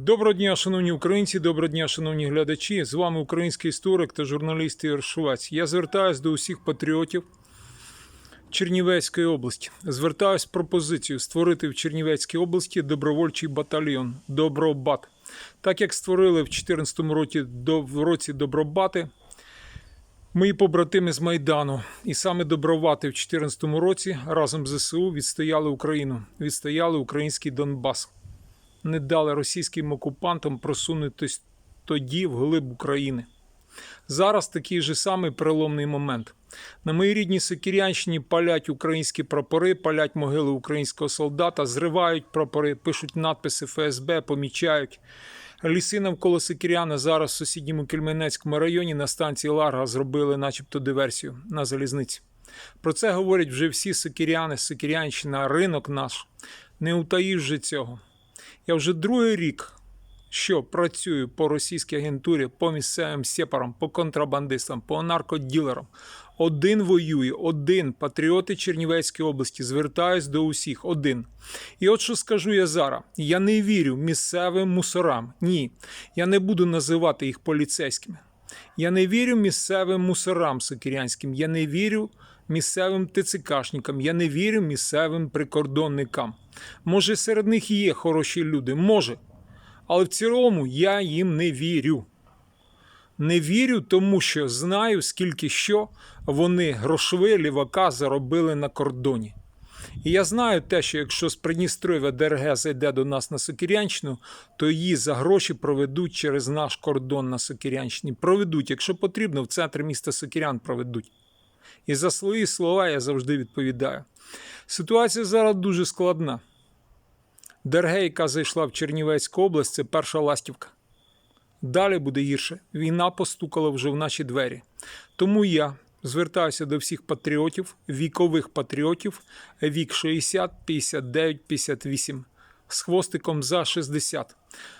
Доброго дня, шановні українці, доброго дня, шановні глядачі. З вами український історик та журналіст Ігор Шувець. Я звертаюся до усіх патріотів Чернівецької області. Звертаюся з пропозицією створити в Чернівецькій області добровольчий батальйон Добробат. Так як створили в 2014 році, в році Добробати, мої побратими з Майдану, і саме Добровати в 2014 році разом з ЗСУ відстояли Україну, відстояли український Донбас не дали російським окупантам просунутись тоді в глиб України. Зараз такий же самий переломний момент. На моїй рідній Сокірянщині палять українські прапори, палять могили українського солдата, зривають прапори, пишуть надписи ФСБ, помічають. Ліси навколо Сокіряна зараз в сусідньому Кельменецькому районі на станції Ларга зробили начебто диверсію на залізниці. Про це говорять вже всі сокіряни, Сокірянщина, ринок наш. Не утаїш же цього. Я вже другий рік, що працюю по російській агентурі, по місцевим сепарам, по контрабандистам, по наркоділерам. Один воює, один патріоти Чернівецької області. Звертаюсь до усіх, один. І от що скажу я зараз: я не вірю місцевим мусорам. Ні, я не буду називати їх поліцейськими. Я не вірю місцевим мусорам сокирянським. Я не вірю місцевим ТЦКшникам. Я не вірю місцевим прикордонникам. Може, серед них є хороші люди, може. Але в цілому я їм не вірю. Не вірю, тому що знаю, скільки що вони грошове лівака заробили на кордоні. І я знаю те, що якщо з Придністров'я ДРГ зайде до нас на Сокирянщину, то її за гроші проведуть через наш кордон на Сокирянщині. Проведуть, якщо потрібно, в центрі міста Сокирян проведуть. І за свої слова я завжди відповідаю. Ситуація зараз дуже складна. ДРГ, яка зайшла в Чернівецьку область, це перша ластівка. Далі буде гірше. Війна постукала вже в наші двері. Тому я звертаюся до всіх патріотів, вікових патріотів, вік 60, 59, 58, з хвостиком за 60.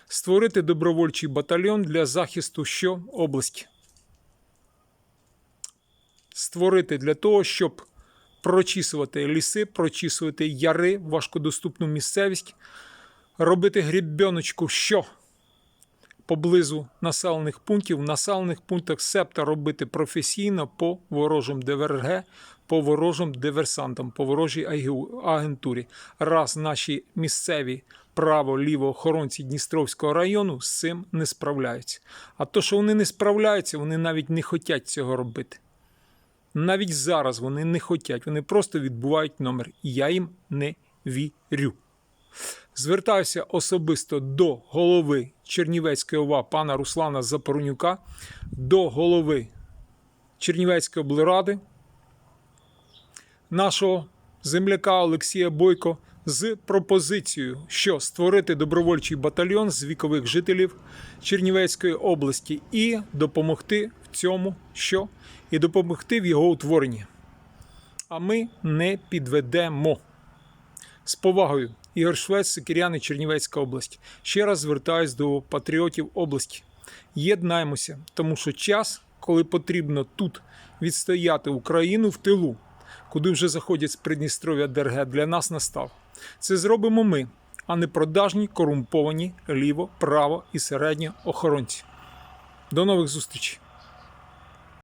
Створити добровольчий батальйон для захисту що області. Створити для того, щоб прочісувати ліси, прочісувати яри, важкодоступну місцевість, робити грібеночку що поблизу населених пунктів, в населених пунктах септа робити професійно по ворожим ДВРГ, по ворожим диверсантам, по ворожій агентурі. Раз наші місцеві право-ліво охоронці Дністровського району з цим не справляються. А то, що вони не справляються, вони навіть не хочуть цього робити. Навіть зараз вони не хочуть, вони просто відбувають номер. І я їм не вірю. Звертаюся особисто до голови Чернівецької ОВА пана Руслана Запоронюка, до голови Чернівецької облради, нашого земляка Олексія Бойко з пропозицією, що створити добровольчий батальйон з вікових жителів Чернівецької області і допомогти цьому, що і допомогти в його утворенні. А ми не підведемо. З повагою, Ігор Швець, Сикіряни, Чернівецька область. Ще раз звертаюсь до патріотів області. Єднаймося, тому що час, коли потрібно тут відстояти Україну в тилу, куди вже заходять з Придністров'я ДРГ, для нас настав. Це зробимо ми, а не продажні, корумповані ліво, право і середньо охоронці. До нових зустрічей!